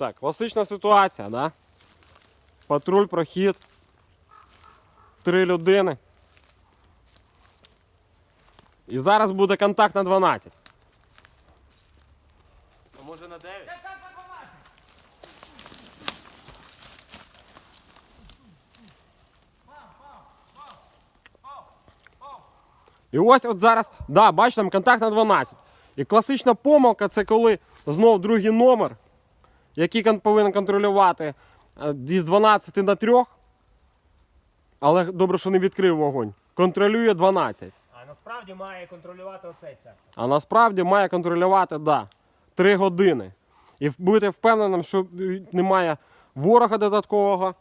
Так, класична ситуація, да? Патруль, прохід. Три людини. І зараз буде контакт на 12. А може на 9? І ось от зараз, да, бачите, там контакт на 12. І класична помилка це коли знов другий номер, який повинен контролювати е, із 12 на 3, але добре, що не відкрив вогонь. Контролює 12. А насправді має контролювати оцей сектор. А насправді має контролювати да, 3 години. І бути впевненим, що немає ворога додаткового,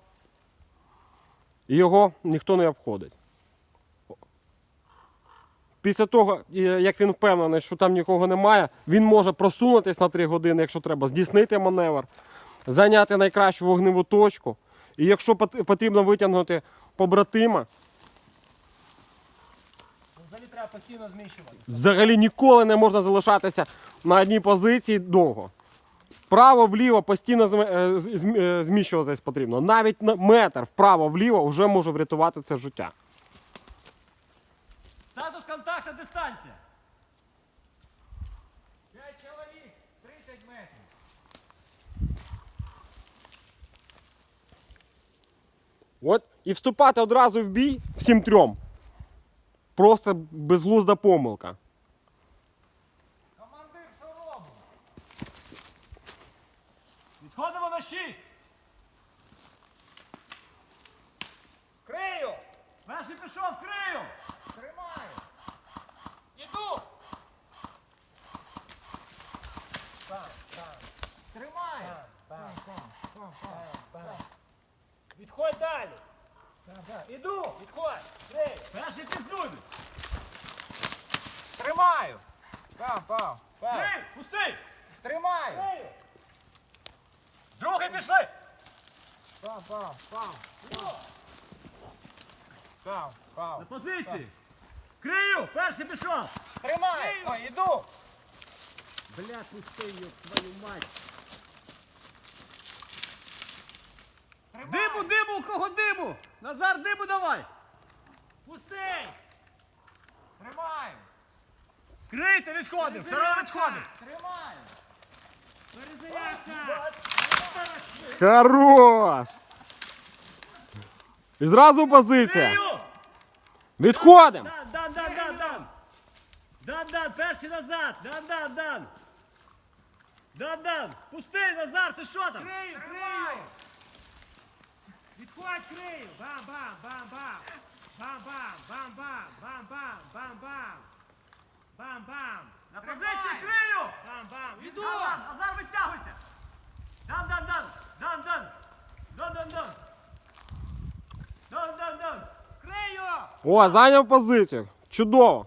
і його ніхто не обходить. Після того, як він впевнений, що там нікого немає, він може просунутися на 3 години, якщо треба, здійснити маневр, зайняти найкращу вогневу точку. І якщо потрібно витягнути побратима, Взагалі треба постійно зміщувати. взагалі ніколи не можна залишатися на одній позиції довго. Вправо-вліво постійно е, е, зміщуватись потрібно. Навіть на метр вправо-вліво вже може врятувати це життя. Статус контактна дистанція. 5 чоловік, 30 метрів. От і вступати одразу в бій всім трьом. Просто безглузда помилка. Командир, що робимо? Відходимо на 6. Крию! Перший пішов, крию. Тримаю! Іду! Бам, бам. Тримаю! Бам, бам, бам, бам, бам. Відходь далі! Іду! Відходь! Крию! Перший пізнуй. Тримаю! Бам, бам, бам. Крий, пусти. Тримаю! Крию! Другий пішли. Бам, бам, бам. Бам, бам. На позиції. Крию, перший пішов. Тримай! Ой, іду! Бля, пусти його, твою мать. Диму, диму, у кого диму? Назар, диму давай. Пустий! Тримаю! Крийте, відходимо, все одно відходимо. Тримаю! Перезарядка! Хорош! І зразу позиція. Крию. Відходимо! Дан, дан, перший назад. Дан, дан, дан. Дан, дан. Пусти, Назар, ти що там? Крию, крию! Відходь, крию! Бам-бам, бам-бам! Бам-бам, бам-бам, бам-бам, бам-бам! Бам-бам! На позиції крию. Бам-бам! Іду! Дан, дан, Назар, витягуйся. Дан, дан, дан. Дан, дан. Дан, дан, дан. Дан, дан, дан. Крию! О, зайняв позицію. Чудово.